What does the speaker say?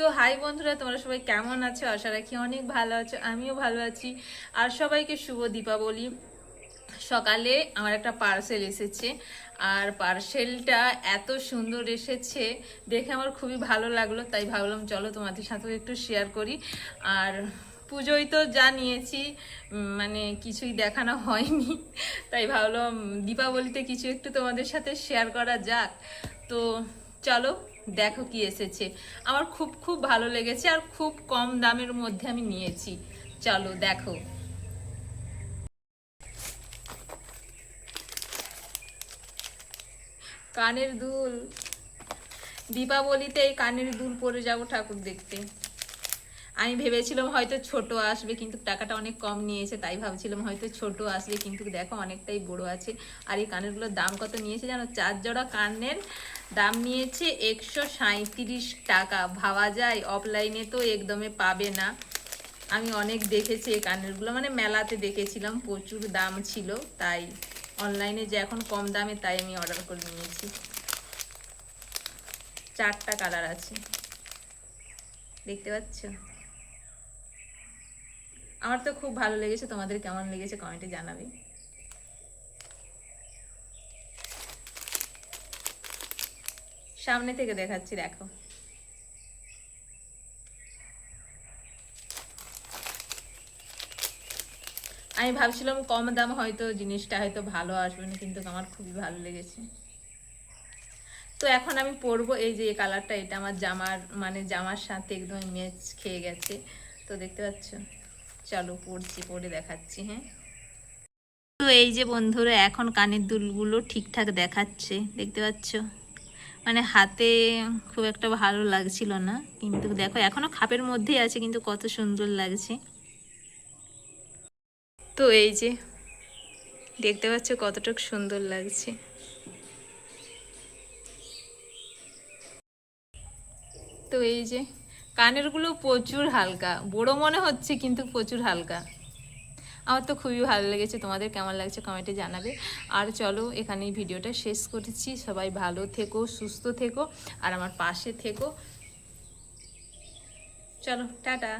তো হাই বন্ধুরা, তোমরা সবাই কেমন আছো? আশা রাখি অনেক ভালো আছো, আমিও ভালো আছি। আর সবাইকে শুভ দীপাবলি। সকালে আমার একটা পার্সেল এসেছে, আর পার্সেলটা এত সুন্দর এসেছে, দেখে আমার খুবই ভালো লাগল, তাই ভাবলাম চলো তোমাদের সাথেও একটু শেয়ার করি। আর পুজোয় তো যা নিয়েছি মানে কিছুই দেখানো হয়নি, তাই ভাবলাম দীপাবলিতে কিছু একটু তোমাদের সাথে শেয়ার করা যাক। তো চলো, দেখো কি এসেছে। আমার খুব খুব ভালো লেগেছে আর খুব কম দামের মধ্যে আমি নিয়েছি। চলো, দেখো। কানের দুল। দীপাবলিতে এই কানের দুল পরে যাব ঠাকুর দেখতে। আমি ভেবেছিলাম হয়তো ছোট আসবে, কিন্তু টাকাটা অনেক কম নিয়েছে, তাই ভাবছিলাম হয়তো ছোট আসবে, কিন্তু দেখো অনেকটাই বড় আছে। আর এই কানেরগুলোর দাম কত নিয়েছে জানো? চার জোড়া কানের দাম নিয়েছে একশো সাঁত্রিশ টাকা। ভাবা যায় অফলাইনে তো একদমে পাবে না। আমি অনেক দেখেছি এই কানেরগুলো মানে মেলাতে দেখেছিলাম, প্রচুর দাম ছিল, তাই অনলাইনে যে এখন কম দামে, তাই আমি অর্ডার করে নিয়েছি। চারটা কালার আছে। দেখতে পাচ্ছ? আমার তো খুব ভালো লেগেছে, তোমাদের কেমন লেগেছে কমেন্টে জানাবে। সামনে থেকে দেখাচ্ছি, দেখো। আমি ভাবছিলাম কম দাম হয়তো জিনিসটা হয়তো ভালো আসবে না, কিন্তু আমার খুবই ভালো লেগেছে। তো এখন আমি পরবো এই যে কালারটা এটা আমার জামার মানে জামার সাথে একদম ম্যাচ খেয়ে গেছে। তো দেখতে পাচ্ছ? চলো পড়ছি পরে দেখাচ্ছি হ্যাঁ। তো এই যে বন্ধুরা, এখন কানের দুলগুলো ঠিকঠাক দেখাচ্ছে, দেখতে পাচ্ছ? মানে হাতে খুব একটা ভালো লাগছিল না, কিন্তু দেখো, এখনও খাপের মধ্যেই আছে, কিন্তু কত সুন্দর লাগছে। তো এই যে, দেখতে পাচ্ছ কতটুকু সুন্দর লাগছে। তো এই যে কানেরগুলো প্রচুর হালকা। বড় মনে হচ্ছে, কিন্তু প্রচুর হালকা। আমার তো খুবই ভালো লেগেছে। তোমাদের কেমন লাগছে কমেন্টে জানাবে। আর চলো এখানে ভিডিওটা শেষ করেছি। সবাই ভালো থেকো, সুস্থ থেকো, আর আমার পাশে থেকো। চলো, টাটা।